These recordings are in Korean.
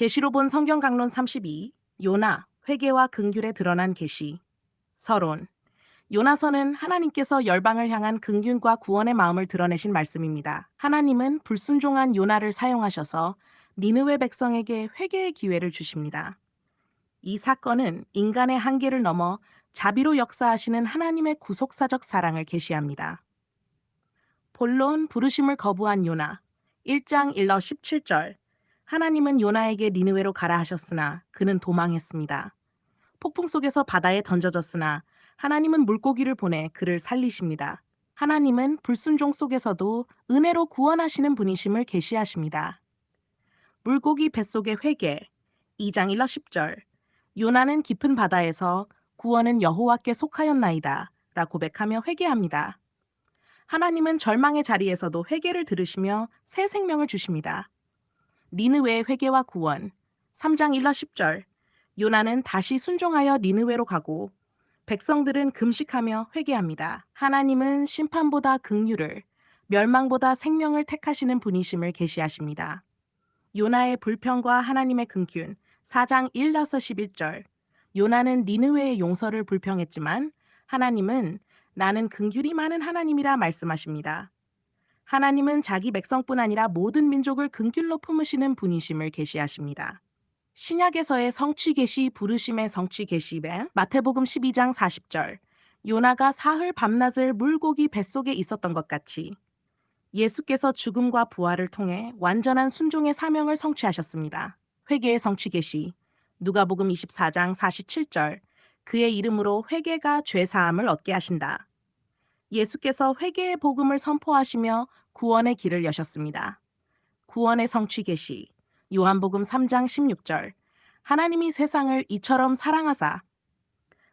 계시로 본 성경 강론 32 요나 회개와 긍휼에 드러난 계시 서론 요나서는 하나님께서 열방을 향한 긍휼과 구원의 마음을 드러내신 말씀입니다. 하나님은 불순종한 요나를 사용하셔서 니느웨 백성에게 회개의 기회를 주십니다. 이 사건은 인간의 한계를 넘어 자비로 역사하시는 하나님의 구속사적 사랑을 계시합니다. 본론 부르심을 거부한 요나 1장 1러 17절 하나님은 요나에게 니느웨로 가라 하셨으나 그는 도망했습니다. 폭풍 속에서 바다에 던져졌으나 하나님은 물고기를 보내 그를 살리십니다. 하나님은 불순종 속에서도 은혜로 구원하시는 분이심을 계시하십니다. 물고기 뱃속의 회개 2장 1러 10절 요나는 깊은 바다에서 구원은 여호와께 속하였나이다 라 고백하며 회개합니다. 하나님은 절망의 자리에서도 회개를 들으시며 새 생명을 주십니다. 니느웨의 회개와 구원 3장 1러 10절 요나는 다시 순종하여 니느웨로 가고 백성들은 금식하며 회개합니다. 하나님은 심판보다 긍휼을 멸망보다 생명을 택하시는 분이심을 계시하십니다. 요나의 불평과 하나님의 긍휼 4장 1러서 11절 요나는 니느웨의 용서를 불평했지만 하나님은 나는 긍휼이 많은 하나님이라 말씀하십니다. 하나님은 자기 백성뿐 아니라 모든 민족을 긍휼로 품으시는 분이심을 계시하십니다. 신약에서의 성취 계시 부르심의 성취 계시에 마태복음 12장 40절 요나가 사흘 밤낮을 물고기 뱃속에 있었던 것 같이 예수께서 죽음과 부활을 통해 완전한 순종의 사명을 성취하셨습니다. 회개의 성취 계시 누가복음 24장 47절 그의 이름으로 회개가 죄 사함을 얻게 하신다. 예수께서 회개의 복음을 선포하시며 구원의 길을 여셨습니다. 구원의 성취 계시 요한복음 3장 16절 하나님이 세상을 이처럼 사랑하사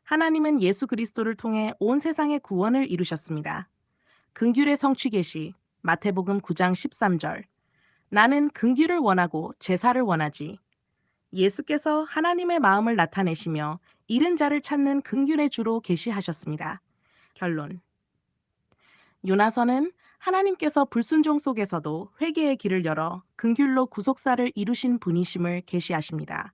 하나님은 예수 그리스도를 통해 온 세상의 구원을 이루셨습니다. 긍휼의 성취 계시 마태복음 9장 13절 나는 긍휼을 원하고 제사를 원하지 예수께서 하나님의 마음을 나타내시며 잃은 자를 찾는 긍휼의 주로 계시하셨습니다. 결론 요나서는 하나님께서 불순종 속에서도 회개의 길을 열어 긍휼로 구속사를 이루신 분이심을 계시하십니다.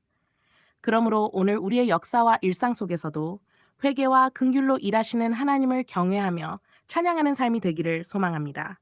그러므로 오늘 우리의 역사와 일상 속에서도 회개와 긍휼로 일하시는 하나님을 경외하며 찬양하는 삶이 되기를 소망합니다.